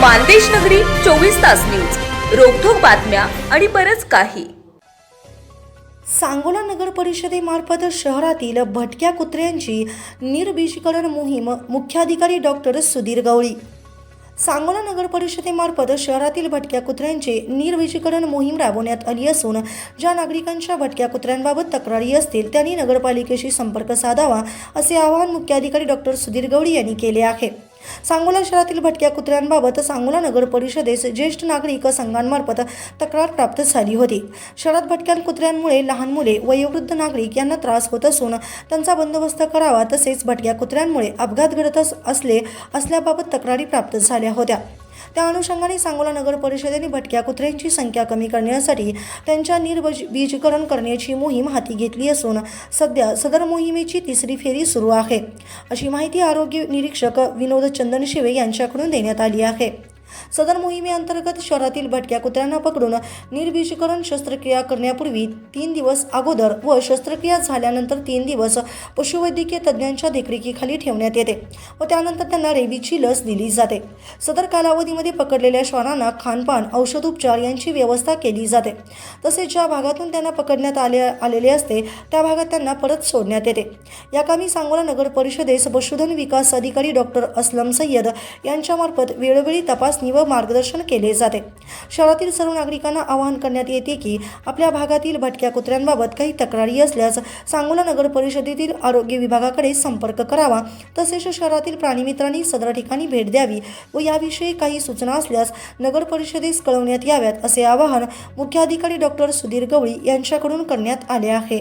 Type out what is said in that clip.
मानदेश नगरी चोवीस तास न्यूज. रोखोक बातम्या आणि बरंच काही. सांगोला नगर परिषदेमार्फत शहरातील भटक्या कुत्र्यांची निर्बीजीकरण मोहीम मुख्याधिकारी डॉक्टर सुधीर गवळी. सांगोला नगर परिषदेमार्फत शहरातील भटक्या कुत्र्यांचे निर्विजीकरण मोहीम राबवण्यात आली असून ज्या नागरिकांच्या भटक्या कुत्र्यांबाबत तक्रारी असतील त्यांनी नगरपालिकेशी संपर्क साधावा असे आवाहन मुख्याधिकारी डॉक्टर सुधीर गवळी यांनी केले आहे. सांगोला शहरातील भटक्या कुत्र्यांबाबत सांगोला नगर परिषदेस ज्येष्ठ नागरिक संघांमार्फत तक्रार प्राप्त झाली होती. शहरात भटक्या कुत्र्यांमुळे लहान मुले वयोवृद्ध नागरिक यांना त्रास होत असून त्यांचा बंदोबस्त करावा तसेच भटक्या कुत्र्यांमुळे अपघात घडत असले असल्याबाबत तक्रारी प्राप्त झाल्या होत्या. त्या अनुषंगाने सांगोला नगर परिषदेने भटक्या कुत्र्यांची संख्या कमी करण्यासाठी त्यांच्या निर्बीजीकरण करण्याची मोहीम हाती घेतली असून सध्या सदर मोहिमेची तिसरी फेरी सुरू आहे. अशी माहिती आरोग्य निरीक्षक विनोद चंदन शिवे यांच्याकडून देण्यात आली आहे. सदर मोहिमेअंतर्गत शहरातील भटक्या कुत्र्यांना पकडून निर्बीजीकरण शस्त्रक्रिया करण्यापूर्वी तीन दिवस अगोदर व शस्त्रक्रिया झाल्यानंतर तीन दिवस पशुवैद्यकीय तज्ज्ञांच्या देखरेखीखाली ठेवण्यात येते व त्यानंतर त्यांना रेबीची लस दिली जाते. सदर कालावधीमध्ये पकडलेल्या श्वानांना खानपान औषधोपचार यांची व्यवस्था केली जाते. तसेच ज्या भागातून त्यांना पकडण्यात आले आलेले असते त्या भागात त्यांना परत सोडण्यात येते. या कामी सांगोला नगर परिषदेस पशुधन विकास अधिकारी डॉक्टर असलम सय्यद यांच्यामार्फत वेळोवेळी तपास तपासणी व मार्गदर्शन केले जाते. शहरातील सर्व नागरिकांना आवाहन करण्यात येते की आपल्या भागातील भटक्या कुत्र्यांबाबत काही तक्रारी असल्यास सांगोला नगर परिषदेतील आरोग्य विभागाकडे संपर्क करावा. तसेच शहरातील प्राणीमित्रांनी सदर ठिकाणी भेट द्यावी व याविषयी काही सूचना असल्यास नगर परिषदेस कळवण्यात याव्यात असे आवाहन मुख्याधिकारी डॉक्टर सुधीर गवळी यांच्याकडून करण्यात आले आहे.